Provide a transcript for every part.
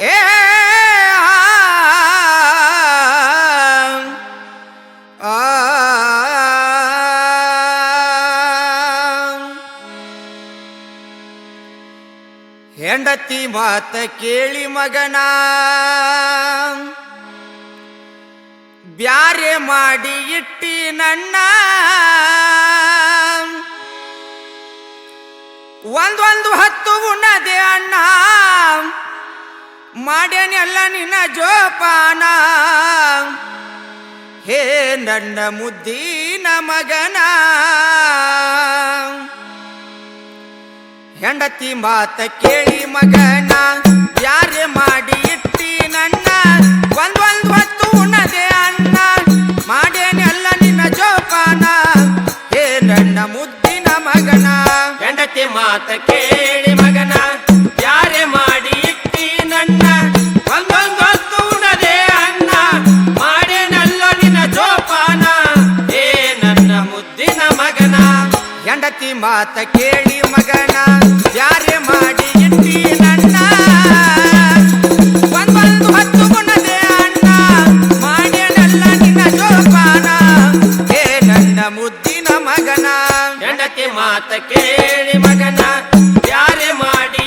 Yeah! ಗತಿ ಮಾತ ಕೇಳಿ ಮಗನ. ಬ್ಯಾರೆ ಮಾಡಿ ಇಟ್ಟಿ ನನ್ನ. ಒಂದೊಂದು ಹತ್ತು ಉಣ್ಣದೆ ಅಣ್ಣ. ಮಾಡ್ಯನೆಲ್ಲ ನಿನ್ನ ಜೋಪಾನ. ಹೇ ನನ್ನ ಮುದ್ದೀನ ಮಗನ. ಹೆಂಡತಿ ಮಾತ ಕೇಳಿ ಮಗನ ಯಾರೆ ಮಾಡಿ ಇಟ್ಟಿ ನನ್ನ ಒಂದೊಂದು ಹೊತ್ತು ಅಣ್ಣ. ಅನ್ನ ಮಾಡೇನೆಲ್ಲ ನಿನ್ನ ಜೋಪಾನ ಏ ನನ್ನ ಮುದ್ದಿನ ಮಗನ. ಹೆಂಡತಿ ಮಾತ ಕೇಳಿ ಮಗನ ಯಾರೆ ಮಾಡಿ ಇಟ್ಟಿ ನನ್ನ ಒಂದೊಂದು ಹೊತ್ತು ಉಣ್ಣದೆ ಅನ್ನ ಮಾಡೇನೆಲ್ಲ ನಿನ್ನ ಜೋಪಾನ ಏ ನನ್ನ ಮುದ್ದಿನ ಮಗನ. ಹೆಂಡತಿ ಮಾತ ಮಗನ. ಹೆಂಡತಿ ಮಾತ ಕೇಳಿ ಮಗನ. ಯಾರೇ ಮಾಡಿ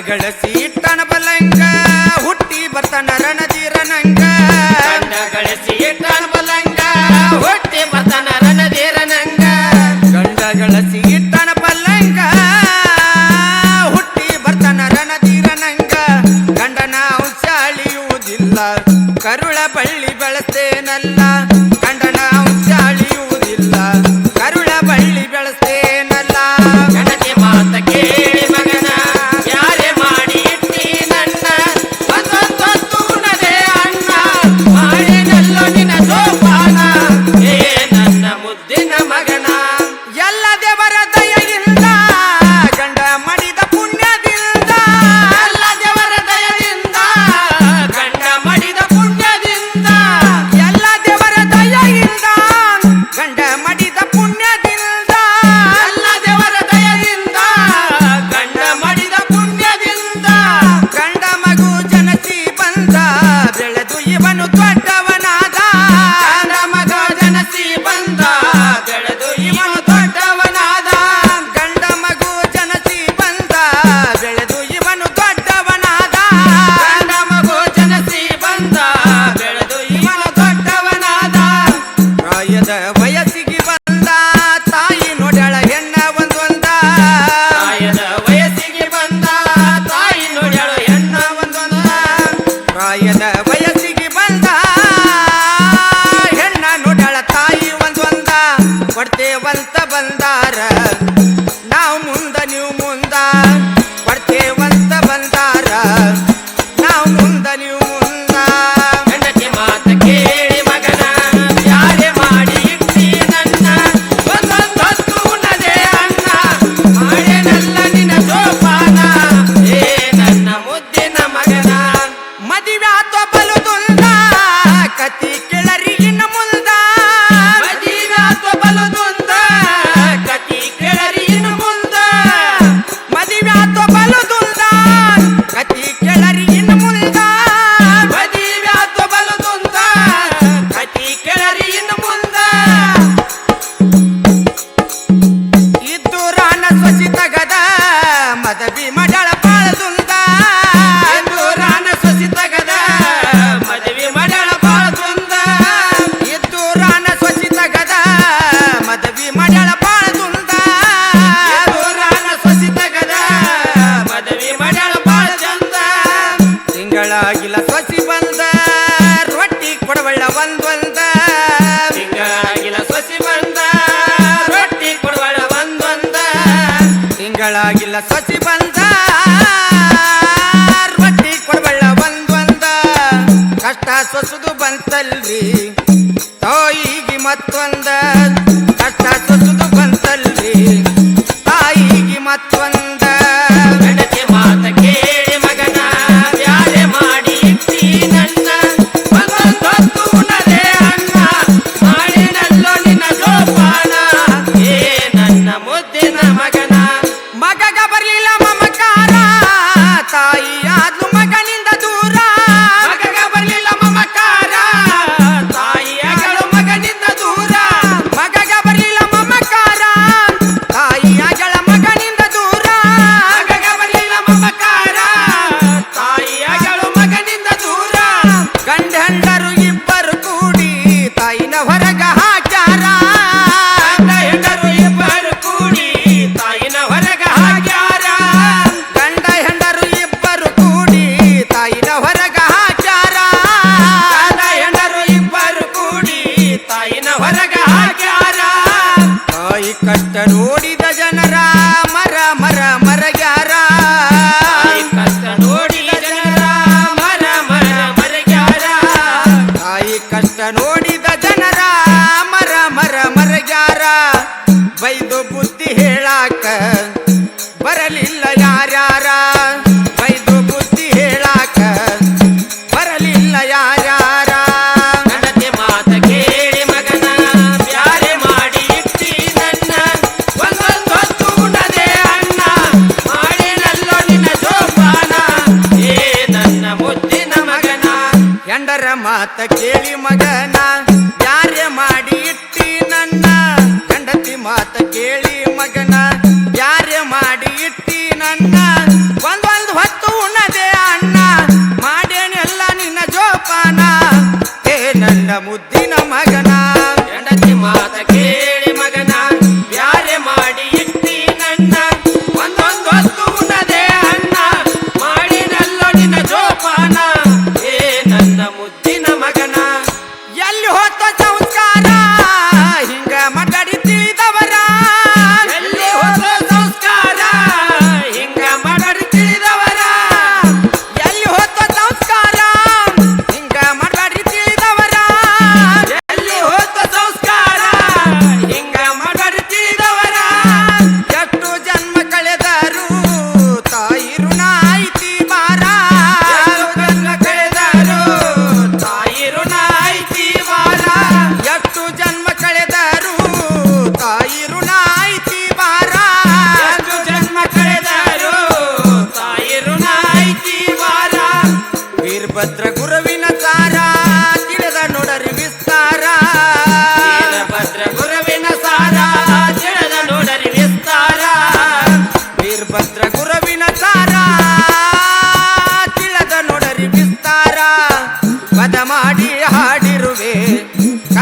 ಗಳ வந்த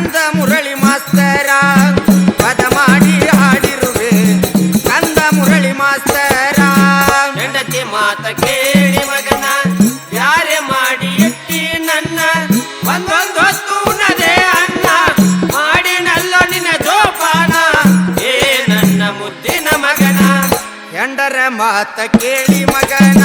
கந்த முரளி மாஸ்தரா பதமாடி ஆடிருவே கந்த முரளி மாஸ்தரா ಹೆಂಡತಿ ಮಾತ ಕೇಳಿ ಮಗನ ಯಾರೇ ಮಾಡಿ ಎತ್ತಿ ನನ್ನ ಒಂದೊಂದು ಹೊತ್ತು ಉಣ್ಣದೆ ಅನ್ನ ಮಾಡಿ ನಲ್ಲೋ ನಿನ್ನ ಜೋಪಾನ ಏ ನನ್ನ ಮುದ್ದಿನ ಮಗನ ಹೆಂಡರ ಮಾತ ಕೇಳಿ ಮಗನ